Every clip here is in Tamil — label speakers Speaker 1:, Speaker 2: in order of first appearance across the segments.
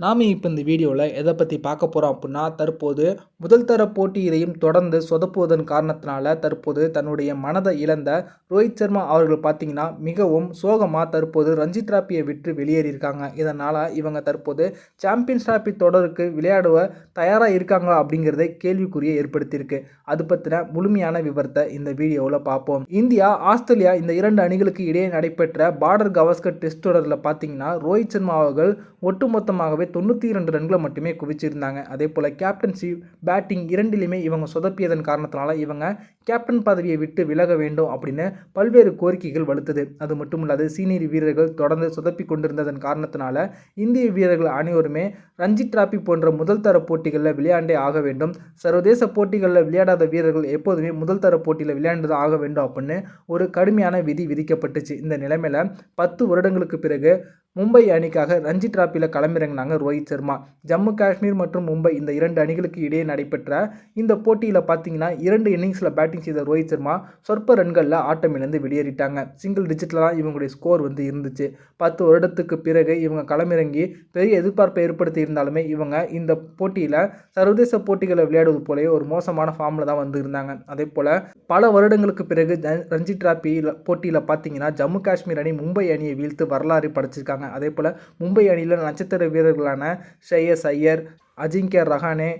Speaker 1: நாம் இப்போ இந்த வீடியோவில் எதை பற்றி பார்க்க போகிறோம் அப்படின்னா தற்போது முதல் தர போட்டியிலையும் தொடர்ந்து சொதப்புவதன் காரணத்தினால தற்போது தன்னுடைய மனதை இழந்த ரோஹித் சர்மா அவர்கள் பார்த்திங்கன்னா மிகவும் சோகமாக தற்போது ரஞ்சி டிராப்பியை விட்டு வெளியேறியிருக்காங்க. இதனால் இவங்க தற்போது சாம்பியன்ஸ் டிராபி தொடருக்கு விளையாடுவ தயாராக இருக்காங்களா அப்படிங்கிறதே கேள்விக்குறியை ஏற்படுத்தியிருக்கு. அது பற்றின முழுமையான விவரத்தை இந்த வீடியோவில் பார்ப்போம் இந்தியா ஆஸ்திரேலியா இந்த இரண்டு அணிகளுக்கு இடையே நடைபெற்ற பார்டர் கவாஸ்கர் டெஸ்ட் தொடரில் பார்த்திங்கன்னா ரோஹித் சர்மா அவர்கள் ஒட்டுமொத்தமாகவே தொண்ணூற்றி இரண்டு ரன்களை மட்டுமே குவிச்சிருந்தாங்க. அதே போல் கேப்டன்சி பேட்டிங் இரண்டிலுமே இவங்க சொதப்பியதன் காரணத்தினால இவங்க கேப்டன் பதவியை விட்டு விலக வேண்டும் அப்படின்னு பல்வேறு கோரிக்கைகள் வலுத்தது. அது மட்டும் இல்லாது சீனியர் வீரர்கள் தொடர்ந்து சொதப்பி கொண்டிருந்ததன் காரணத்தினால இந்திய வீரர்கள் அனைவருமே ரஞ்சி டிராபி போன்ற முதல் தர போட்டிகளில் விளையாண்டே ஆக வேண்டும். சர்வதேச போட்டிகளில் விளையாடாத வீரர்கள் எப்போதுமே முதல் தர போட்டியில் விளையாண்டு ஆக வேண்டும் அப்படின்னு ஒரு கடுமையான விதி விதிக்கப்பட்டுச்சு. இந்த நிலைமையில் பத்து வருடங்களுக்கு பிறகு மும்பை அணிக்காக ரஞ்சி டிராப்பியில் களமிறங்கினாங்க ரோஹித் சர்மா. ஜம்மு காஷ்மீர் மற்றும் மும்பை இந்த இரண்டு அணிகளுக்கு இடையே நடைபெற்ற இந்த போட்டியில் பார்த்தீங்கன்னா இரண்டு இன்னிங்ஸில் பேட்டிங் செய்த ரோஹித் சர்மா சொற்ப ரன்களில் ஆட்டமிழந்து வெளியேறிட்டாங்க. சிங்கிள் டிஜிட்டில் தான் இவங்களுடைய ஸ்கோர் வந்து இருந்துச்சு. பத்து வருடத்துக்கு பிறகு இவங்க களமிறங்கி பெரிய எதிர்பார்ப்பை ஏற்படுத்தி இருந்தாலுமே இவங்க இந்த போட்டியில் சர்வதேச போட்டிகளை விளையாடுவது போலவே ஒரு மோசமான ஃபார்மில் தான் வந்து இருந்தாங்க. அதே போல் பல வருடங்களுக்கு பிறகு ரஞ்சி டிராப்பியில் போட்டியில் பார்த்தீங்கன்னா ஜம்மு காஷ்மீர் அணி மும்பை அணியை வீழ்த்து வரலாறு படைச்சிருக்காங்க. அதே போல் மும்பை அணியில் நட்சத்திர வீரர்களான ஷேயஸ் ஐயர் அஜிங்கிய ரஹானே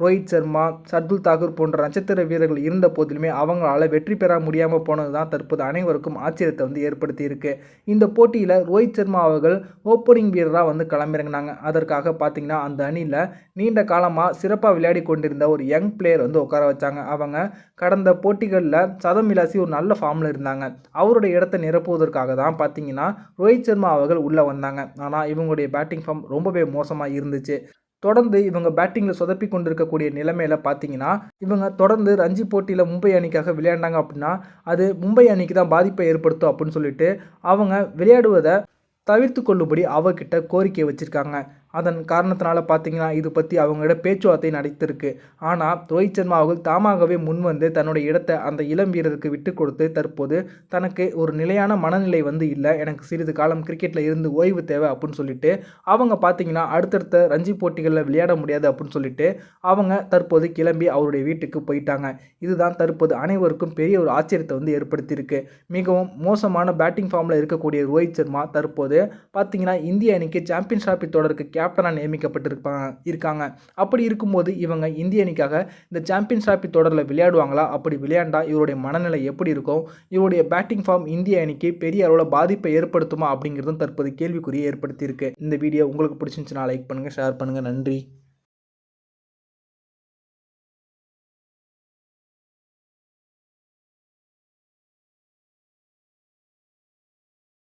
Speaker 1: ரோஹித் சர்மா சர்துல் தாக்கூர் போன்ற நட்சத்திர வீரர்கள் இருந்த போதிலுமே அவங்களால வெற்றி பெற முடியாமல் போனது தான் தற்போது அனைவருக்கும் ஆச்சரியத்தை வந்து ஏற்படுத்தியிருக்கு. இந்த போட்டியில் ரோஹித் சர்மா அவர்கள் ஓப்பனிங் வீரராக வந்து களமிறங்கினாங்க. அதற்காக பார்த்தீங்கன்னா அந்த அணியில் நீண்ட காலமாக சிறப்பாக விளையாடி கொண்டிருந்த ஒரு யங் பிளேயர் வந்து உட்கார வச்சாங்க. அவங்க கடந்த போட்டிகளில் சதம் விலாசி ஒரு நல்ல ஃபார்மில் இருந்தாங்க. அவருடைய இடத்தை நிரப்புவதற்காக தான் பார்த்தீங்கன்னா ரோஹித் சர்மா அவர்கள் உள்ளே வந்தாங்க. ஆனால் இவங்களுடைய பேட்டிங் ஃபார்ம் ரொம்பவே மோசமாக இருந்துச்சு. தொடர்ந்து இவங்க பேட்டிங்கில் சொதப்பி கொண்டிருக்கக்கூடிய நிலைமையில் பார்த்தீங்கன்னா இவங்க தொடர்ந்து ரஞ்சி போட்டியில் மும்பை அணிக்காக விளையாண்டாங்க அப்படின்னா அது மும்பை அணிக்கு தான் பாதிப்பை ஏற்படுத்தும் அப்படின்னு சொல்லிட்டு அவங்க விளையாடுவதை தவிர்த்து கொள்ளும்படி அவர்கிட்ட கோரிக்கை வச்சுருக்காங்க. அதன் காரணத்தினால பார்த்தீங்கன்னா இது பற்றி அவங்களோட பேச்சுவார்த்தை நடத்திருக்கு. ஆனால் ரோஹித் சர்மா அவர்கள் தாமாகவே முன்வந்து தன்னுடைய இடத்தை அந்த இளம் வீரருக்கு விட்டு கொடுத்து தற்போது தனக்கு ஒரு நிலையான மனநிலை வந்து இல்லை எனக்கு சிறிது காலம் கிரிக்கெட்டில் இருந்து ஓய்வு தேவை அப்படின்னு சொல்லிட்டு அவங்க பார்த்தீங்கன்னா அடுத்தடுத்த ரஞ்சி போட்டிகளில் விளையாட முடியாது அப்படின்னு சொல்லிட்டு அவங்க தற்போது கிளம்பி அவருடைய வீட்டுக்கு போயிட்டாங்க. இதுதான் தற்போது அனைவருக்கும் பெரிய ஒரு ஆச்சரியத்தை வந்து ஏற்படுத்தியிருக்கு. மிகவும் மோசமான பேட்டிங் ஃபார்மில் இருக்கக்கூடிய ரோஹித் சர்மா தற்போது பார்த்தீங்கன்னா இந்திய அணிக்கு சாம்பியன்ஸ் டிராபி தொடருக்கு கேப்டனாக நியமிக்கப்பட்டிருப்பாங்க இருக்காங்க. அப்படி இருக்கும்போது இவங்க இந்திய அணிக்காக இந்த சாம்பியன்ஸ் டிராபி தொடரில் விளையாடுவாங்களா? அப்படி விளையாண்டா இவருடைய மனநிலை எப்படி இருக்கும்? இவருடைய பேட்டிங் ஃபார்ம் இந்திய அணிக்கு பெரிய அளவில் பாதிப்பை ஏற்படுத்துமா? அப்படிங்கிறதும் தற்போது கேள்விக்குறியை ஏற்படுத்தியிருக்கு. இந்த வீடியோ உங்களுக்கு பிடிச்சிருந்துச்சுன்னா லைக் பண்ணுங்கள் ஷேர் பண்ணுங்கள் நன்றி.